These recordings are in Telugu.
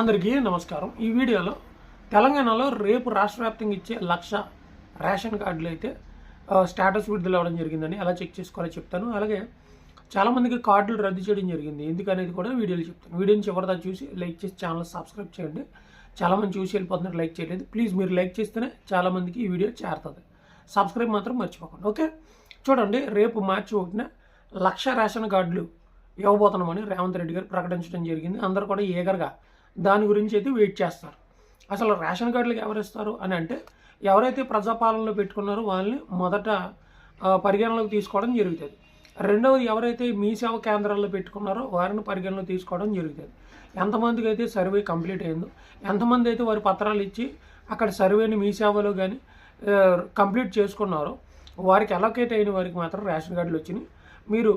అందరికీ నమస్కారం. ఈ వీడియోలో తెలంగాణలో రేపు రాష్ట్ర వ్యాప్తంగా ఇచ్చే లక్ష రేషన్ కార్డులు అయితే స్టేటస్ విడుదల అవ్వడం జరిగిందని ఎలా చెక్ చేసుకోవాలో చెప్తాను. అలాగే చాలామందికి కార్డులు రద్దు చేయడం జరిగింది. ఎందుకనేది కూడా వీడియోలు చెప్తాను. వీడియోని చివరిదా చూసి లైక్ చేసి ఛానల్ సబ్స్క్రైబ్ చేయండి. చాలామంది చూసి వెళ్ళిపోతున్నారు లైక్ చేయలేదు. ప్లీజ్ మీరు లైక్ చేస్తేనే చాలామందికి ఈ వీడియో చేరుతుంది. సబ్స్క్రైబ్ మాత్రం మర్చిపోకండి. ఓకే? చూడండి రేపు మార్చి ఒకటిన లక్ష రేషన్ కార్డులు ఇవ్వబోతున్నామని రేవంత్ రెడ్డి గారు ప్రకటించడం జరిగింది. అందరూ కూడా ఏగర్గా దాని గురించి అయితే వెయిట్ చేస్తారు. అసలు రేషన్ కార్డులకు ఎవరు ఇస్తారు అని అంటే ఎవరైతే ప్రజాపాలనలో పెట్టుకున్నారో వాళ్ళని మొదట ఆ, పరిగణలోకి తీసుకోవడం జరుగుతుంది. రెండవది ఎవరైతే మీ సేవ కేంద్రాల్లో పెట్టుకున్నారో వారిని పరిగణలో తీసుకోవడం జరుగుతుంది. ఎంతమందికి అయితే సర్వే కంప్లీట్ అయిందో ఎంతమంది అయితే వారి పత్రాలు ఇచ్చి అక్కడ సర్వేని మీ సేవలో కానీ కంప్లీట్ చేసుకున్నారో వారికి అలొకేట్ అయిన వారికి మాత్రం రేషన్ కార్డులు వచ్చినాయి. మీరు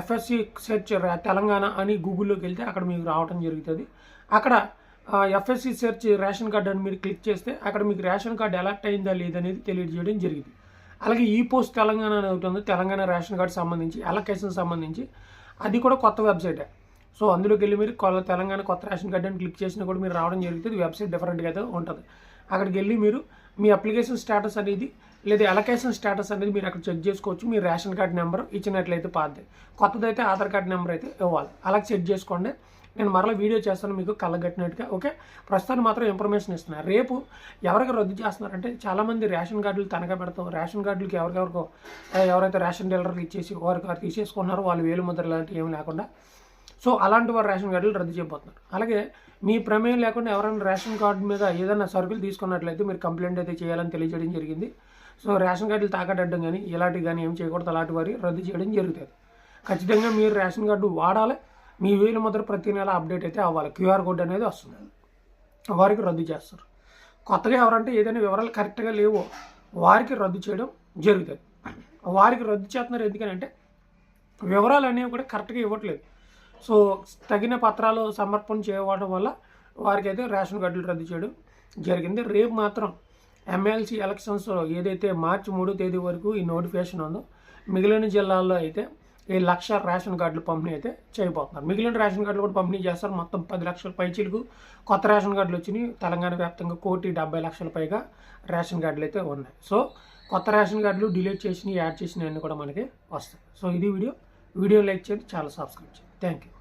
ఎఫ్ఎస్సి సెర్చ్ తెలంగాణ అని గూగుల్లోకి వెళ్తే అక్కడ మీకు రావడం జరుగుతుంది. అక్కడ ఎఫ్ఎస్సి సెర్చ్ రేషన్ కార్డు అని మీరు క్లిక్ చేస్తే అక్కడ మీకు రేషన్ కార్డు ఎలర్ట్ అయిందా లేదనేది తెలియజేయడం జరిగింది. అలాగే ఈ పోస్ట్ తెలంగాణ అని ఒకటి ఉంది. తెలంగాణ రేషన్ కార్డు సంబంధించి అలొకేషన్ సంబంధించి. అది కూడా కొత్త వెబ్సైటే. సో అందులోకి వెళ్ళి మీరు తెలంగాణ కొత్త రేషన్ కార్డు అని క్లిక్ చేసినా కూడా మీరు రావడం జరుగుతుంది. వెబ్సైట్ డిఫరెంట్గా అయితే ఉంటుంది. అక్కడికి వెళ్ళి మీరు మీ అప్లికేషన్ స్టేటస్ అనేది లేదా అలొకేషన్ స్టేటస్ అనేది మీరు అక్కడ చెక్ చేసుకోవచ్చు. మీ రేషన్ కార్డు నెంబర్ ఇచ్చినట్లయితే పాతది. కొత్తదైతే ఆధార్ కార్డు నెంబర్ అయితే ఇవ్వాలి. అలా చెక్ చేసుకోండి. నేను మరలా వీడియో చేస్తాను మీకు కళ్ళగట్టినట్టుగా ఓకే? ప్రస్తుతానికి మాత్రం ఇన్ఫర్మేషన్ ఇస్తున్నాను రేపు ఎవరికి రద్దు చేస్తున్నారంటే చాలామంది రేషన్ కార్డులు తనఖా పెడతాం. రేషన్ కార్డులకి ఎవరికెవరికో ఎవరైతే రేషన్ డీలర్కి ఇచ్చేసి వారికి వారు తీసేసుకున్నారో వాళ్ళు వేలు ముద్ర లాంటివి ఏమి లేకుండా. సో అలాంటి వారు రేషన్ కార్డులు రద్దు చేయబోతున్నారు. అలాగే మీ ప్రమేయం లేకుండా ఎవరైనా రేషన్ కార్డు మీద ఏదైనా సరుకులు తీసుకున్నట్లయితే మీరు కంప్లైంట్ అయితే చేయాలని తెలియజేయడం జరిగింది. సో రేషన్ కార్డులు తాకట్టడం కానీ ఇలాంటివి కానీ ఏం చేయకూడదు. అలాంటి వారి రద్దు చేయడం జరుగుతుంది. ఖచ్చితంగా మీరు రేషన్ కార్డు వాడాలి. మీ వీలు ముద్ర ప్రతి నెల అప్డేట్ అయితే అవ్వాలి. క్యూఆర్ కోడ్ అనేది వస్తుంది. వారికి రద్దు చేస్తారు. కొత్తగా ఎవరంటే ఏదైనా వివరాలు కరెక్ట్గా లేవో వారికి రద్దు చేయడం జరుగుతుంది. వారికి రద్దు చేస్తున్నారు ఎందుకనంటే వివరాలు అనేవి కూడా కరెక్ట్గా ఇవ్వట్లేదు. సో తగిన పత్రాలు సమర్పణ చేయడం వల్ల వారికి అయితే రేషన్ కార్డులు రద్దు చేయడం జరిగింది. రేపు మాత్రం ఎమ్మెల్సీ ఎలక్షన్స్లో ఏదైతే మార్చి మూడో తేదీ వరకు ఈ నోటిఫికేషన్ ఉందో మిగిలిన జిల్లాల్లో అయితే ఈ లక్ష రేషన్ కార్డులు పంపిణీ అయితే చేయబోతున్నారు. మిగిలిన రేషన్ కార్డులు కూడా పంపిణీ చేస్తారు. మొత్తం పది లక్షల పైచీలకు కొత్త రేషన్ కార్డులు వచ్చినాయి. తెలంగాణ వ్యాప్తంగా కోటి డెబ్బై లక్షల పైగా రేషన్ కార్డులు అయితే ఉన్నాయి. సో కొత్త రేషన్ కార్డులు డిలీట్ చేసినవి యాడ్ చేసినవి అన్నీ కూడా మనకి వస్తాయి. సో ఇది వీడియో. వీడియో లైక్ చేయండి చాలా సబ్స్క్రైబ్ చేయండి. Thank you